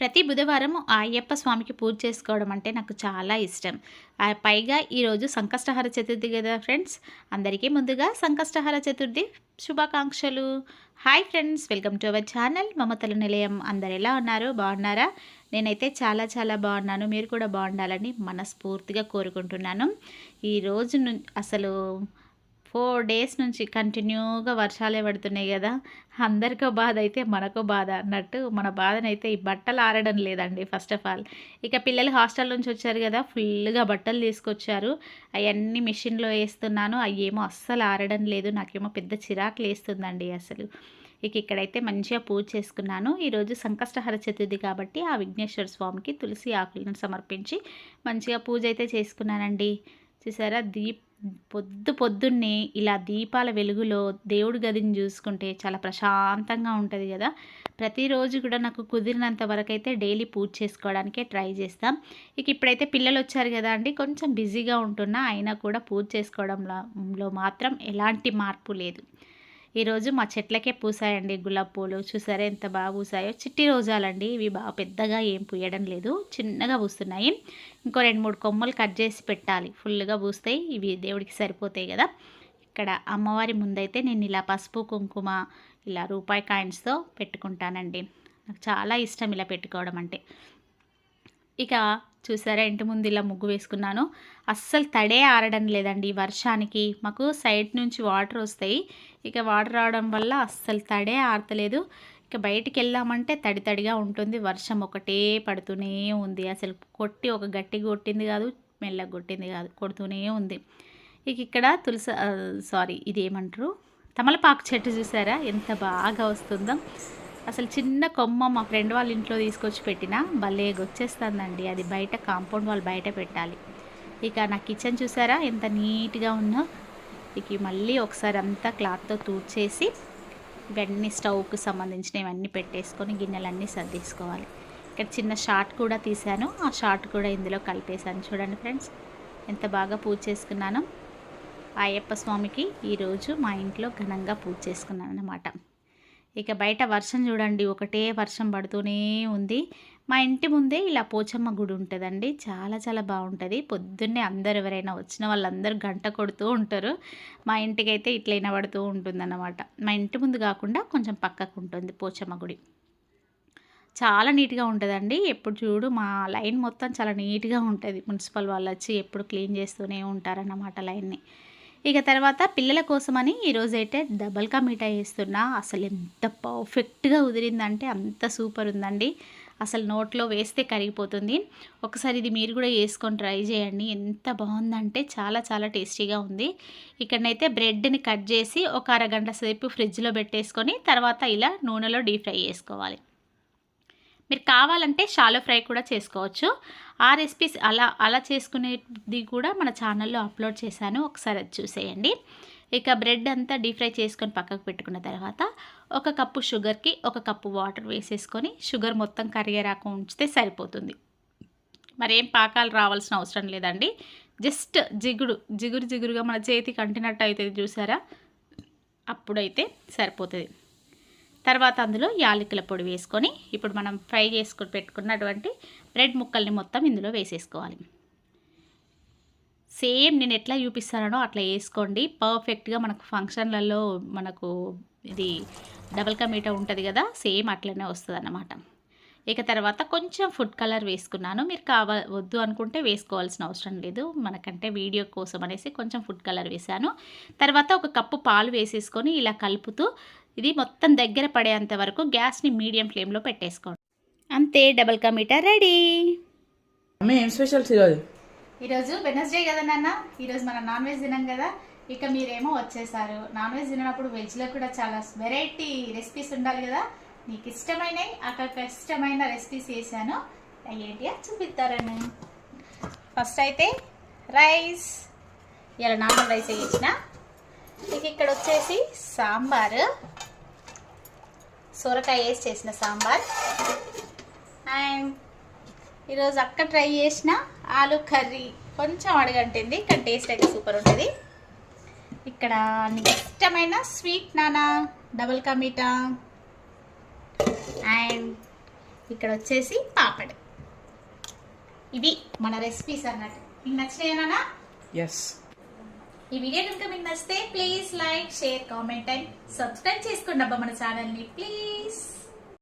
ప్రతి బుధవారం ఆ అయ్యప్ప స్వామికి పూజ చేసుకోవడం అంటే నాకు చాలా ఇష్టం. పైగా ఈరోజు సంకష్టహార చతుర్థి కదా ఫ్రెండ్స్. అందరికీ ముందుగా సంకష్టహార చతుర్థి శుభాకాంక్షలు. Hi friends welcome to our channel మమతల నిలయం. అందరు ఎలా ఉన్నారు? బాగున్నారా? నేనైతే చాలా చాలా బాగున్నాను. మీరు కూడా బాగుండాలని మనస్ఫూర్తిగా కోరుకుంటున్నాను. ఈ రోజు ను అసలు ఫోర్ డేస్ నుంచి కంటిన్యూగా వర్షాలే పడుతున్నాయి కదా. అందరికో బాధ అయితే మనకో బాధ అన్నట్టు మన బాధనైతే ఈ బట్టలు ఆరడం లేదండి ఫస్ట్ ఆఫ్ ఆల్. ఇక పిల్లలు హాస్టల్ నుంచి వచ్చారు కదా ఫుల్గా బట్టలు తీసుకొచ్చారు. అవన్నీ మిషన్లో వేస్తున్నాను అవి ఏమో అస్సలు ఆరడం లేదు నాకేమో పెద్ద చిరాకులు వేస్తుందండి అసలు. ఇక ఇక్కడైతే మంచిగా పూజ చేసుకున్నాను. ఈరోజు సంకష్టహర చతుర్థి కాబట్టి ఆ విఘ్నేశ్వర స్వామికి తులసి ఆకులను సమర్పించి మంచిగా పూజ అయితే చేసుకున్నానండి. చూసారా? దీప్ పొద్దు పొద్దున్నే ఇలా దీపాల వెలుగులో దేవుడి గదిని చూసుకుంటే చాలా ప్రశాంతంగా ఉంటుంది కదా? ప్రతిరోజు కూడా నాకు కుదిరినంత వరకు అయితే డైలీ పూజ చేసుకోవడానికే ట్రై చేస్తాం. ఇక ఇప్పుడైతే పిల్లలు వచ్చారు కదా అండి కొంచెం బిజీగా ఉంటున్నా అయినా కూడా పూజ చేసుకోవడంలో మాత్రం ఎలాంటి మార్పు లేదు. ఈరోజు మా చెట్లకే పూసాయండి గులాబీ పూలు. చూసారా ఎంత బాగా పూసాయో? చిట్టి రోజాలండి. ఇవి బాగా పెద్దగా ఏం పూయడం లేదు. చిన్నగా పూస్తున్నాయి. ఇంకో రెండు మూడు కొమ్మలు కట్ చేసి పెట్టాలి. ఫుల్గా పూస్తాయి. ఇవి దేవుడికి సరిపోతాయి కదా. ఇక్కడ అమ్మవారి ముందైతే నేను ఇలా పసుపు కుంకుమ ఇలా రూపాయి కాయిన్స్తో పెట్టుకుంటానండి. నాకు చాలా ఇష్టం ఇలా పెట్టుకోవడం అంటే. ఇక చూసారా? ఇంటి ముందు ఇలా ముగ్గు వేసుకున్నాను. అస్సలు తడే ఆరడం లేదండి వర్షానికి. మాకు సైడ్ నుంచి వాటర్ వస్తాయి. ఇక వాటర్ రావడం వల్ల అస్సలు తడే ఆరతలేదు. ఇక బయటికి వెళ్దామంటే తడి తడిగా ఉంటుంది. వర్షం ఒకటే పడుతూనే ఉంది. అసలు కొట్టి ఒక గట్టి కొట్టింది కాదు మెల్లగా కొట్టింది కాదు కొడుతూనే ఉంది. ఇక ఇక్కడ తులసి సారీ ఇది ఏమంటారు? తమలపాకు చెట్టు చూసారా? ఎంత బాగా వస్తుందో. అసలు చిన్న కొమ్మ మా ఫ్రెండ్ వాళ్ళ ఇంట్లో తీసుకొచ్చి పెట్టిన భలే వచ్చేస్తుందండి అది బయట కాంపౌండ్ వాళ్ళు బయట పెట్టాలి. ఇక నా కిచెన్ చూసారా? ఎంత నీట్గా ఉందో. ఇక మళ్ళీ ఒకసారి అంతా క్లాత్తో తూడ్చేసి ఇవన్నీ స్టవ్కి సంబంధించిన ఇవన్నీ పెట్టేసుకొని గిన్నెలన్నీ సర్దేసుకోవాలి. ఇక్కడ చిన్న షార్ట్ కూడా తీశాను. ఆ షార్ట్ కూడా ఇందులో కలిపేశాను. చూడండి ఫ్రెండ్స్ ఎంత బాగా పూజ చేసుకున్నాను. అయ్యప్ప స్వామికి ఈరోజు మా ఇంట్లో ఘనంగా పూజ చేసుకున్నాను అనమాట ఇక బయట వర్షం చూడండి ఒకటే వర్షం పడుతూనే ఉంది. మా ఇంటి ముందే ఇలా పోచమ్మ గుడి ఉంటుందండి. చాలా చాలా బాగుంటుంది. పొద్దున్నే అందరు ఎవరైనా వచ్చిన వాళ్ళందరూ గంట కొడుతూ ఉంటారు. మా ఇంటికి అయితే ఇట్లా వినబడుతూ ఉంటుందన్నమాట. మా ఇంటి ముందు కాకుండా కొంచెం పక్కకు ఉంటుంది పోచమ్మ గుడి. చాలా నీట్గా ఉంటుందండి. ఎప్పుడు చూడు మా లైన్ మొత్తం చాలా నీట్గా ఉంటుంది. మున్సిపల్ వాళ్ళు వచ్చి ఎప్పుడు క్లీన్ చేస్తూనే ఉంటారన్నమాట లైన్ని. ఇక తర్వాత పిల్లల కోసమని ఈరోజైతే అయితే కా మిఠాయి వేస్తున్నా. అసలు ఎంత పర్ఫెక్ట్గా కుదిరిందంటే అంత సూపర్ ఉందండి. అసలు నోట్లో వేస్తే కరిగిపోతుంది. ఒకసారి ఇది మీరు కూడా వేసుకొని ట్రై చేయండి. ఎంత బాగుందంటే చాలా చాలా టేస్టీగా ఉంది. ఇక్కడనైతే బ్రెడ్ని కట్ చేసి ఒక అరగంట సేపు ఫ్రిడ్జ్లో పెట్టేసుకొని తర్వాత ఇలా నూనెలో డీప్ ఫ్రై చేసుకోవాలి. మీరు కావాలంటే షాలో ఫ్రై కూడా చేసుకోవచ్చు. ఆ రెసిపీస్ అలా అలా చేసుకునేది కూడా మన ఛానల్లో అప్లోడ్ చేశాను. ఒకసారి అది చూసేయండి. ఇక బ్రెడ్ అంతా డీప్ ఫ్రై చేసుకొని పక్కకు పెట్టుకున్న తర్వాత ఒక కప్పు షుగర్కి ఒక కప్పు వాటర్ వేసేసుకొని షుగర్ మొత్తం కరిగేరాక ఉంచితే సరిపోతుంది. మరేం పాకాలు రావాల్సిన అవసరం లేదండి. జస్ట్ జిగుడు జిగురు జిగురుగా మన చేతికి అంటినట్టు అవుతుంది చూసారా? అప్పుడైతే సరిపోతుంది. తర్వాత అందులో యాలకుల పొడి వేసుకొని ఇప్పుడు మనం ఫ్రై చేసుకుని పెట్టుకున్నటువంటి బ్రెడ్ ముక్కల్ని మొత్తం ఇందులో వేసేసుకోవాలి. సేమ్ నేను ఎట్లా చూపిస్తానో అట్లా వేసుకోండి. పర్ఫెక్ట్గా మనకు ఫంక్షన్లలో మనకు ఇది డబల్ కా ఉంటుంది కదా సేమ్ అట్లనే వస్తుంది అన్నమాట ఇక తర్వాత కొంచెం ఫుడ్ కలర్ వేసుకున్నాను. మీరు కావ వద్దు అనుకుంటే వేసుకోవాల్సిన అవసరం లేదు. మనకంటే వీడియో కోసం అనేసి కొంచెం ఫుడ్ కలర్ వేసాను తర్వాత ఒక కప్పు పాలు వేసేసుకొని ఇలా కలుపుతూ ఇది మొత్తం దగ్గర పడేంత వరకు గ్యాస్ని మీడియం ఫ్లేమ్లో పెట్టేసుకోండి. అంతే డబల్ కా మీటా రెడీ. అమ్మ ఏం స్పెషల్స్ ఈరోజు? ఈరోజు వెనస్డే కదా నాన్న? ఈరోజు మనం నాన్ వెజ్ తినాం కదా. ఇక మీరేమో వచ్చేసారు. నాన్ వెజ్ తినప్పుడు వెజ్లో కూడా చాలా వెరైటీ రెసిపీస్ ఉండాలి కదా. మీకు ఇష్టమైనవి అక్కడ ఇష్టమైన రెసిపీస్ చేశాను. ఏంటి? చూపిస్తారని. ఫస్ట్ అయితే రైస్ ఇలా నార్మల్ రైస్ వేసిన ఇక ఇక్కడ వచ్చేసి సాంబారు. సొరకాయ వేసి చేసిన సాంబార్. అండ్ ఈరోజు అక్క ట్రై చేసిన ఆలు కర్రీ. కొంచెం అడగంటుంది కానీ టేస్ట్ అయితే సూపర్ ఉంటుంది. ఇక్కడ నీకు ఇష్టమైన స్వీట్ నానా డబల్ కా మీఠా అండ్ ఇక్కడ వచ్చేసి పాపడ్. ఇవి మన రెసిపీస్ అన్నట్టు. మీకు నచ్చినాయేనా ఎస్ ఈ వీడియో కనుక మీకు నచ్చితే please like share comment and subscribe చేసుకోండి అబ్బా మన ఛానల్ని ప్లీజ్